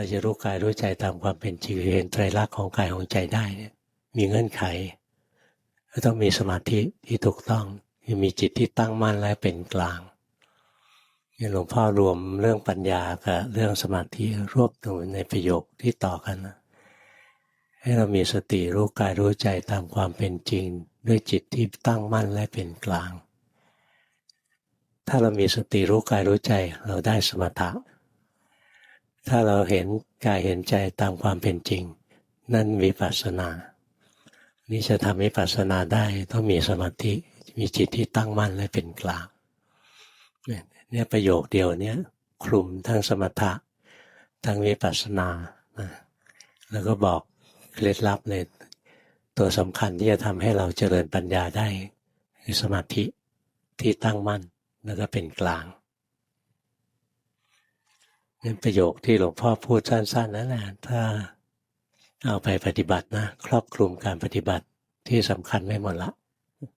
เราจะรู้กายรู้ใจตามความเป็นจริงเห็นไตรลักษณ์ของกายของใจได้เนี่ยมีเงื่อนไขก็ต้องมีสมาธิที่ถูกต้องมีจิตที่ตั้งมั่นและเป็นกลางหลวงพ่อรวมเรื่องปัญญากับเรื่องสมาธิรวบตัวในประโยคที่ต่อกันนะให้เรามีสติรู้กายรู้ใจตามความเป็นจริง ด้วยจิตที่ตั้งมั่นและเป็นกลาง ถ้าเรามีสติรู้กายรู้ใจเราได้สมถะ ถ้าเราเห็นกายเห็นใจตามความเป็นจริง นั่นวิปัสสนา นี่จะทำวิปัสสนาได้ต้องมีสมาธิมีจิตที่ตั้งมั่นและเป็นกลางเนี่ยประโยคเดียวเนี้ยคลุมทั้งสมถะทั้งวิปัสสนานะแล้วก็บอกเคล็ดลับเลยตัวสำคัญที่จะทำให้เราเจริญปัญญาได้คือสมาธิที่ตั้งมั่นแล้วก็เป็นกลาง นี่ประโยคที่หลวงพ่อพูดสั้น ๆนั่นแหละถ้าเอาไปปฏิบัตินะ ครอบคลุมการปฏิบัติที่สำคัญไม่หมดละ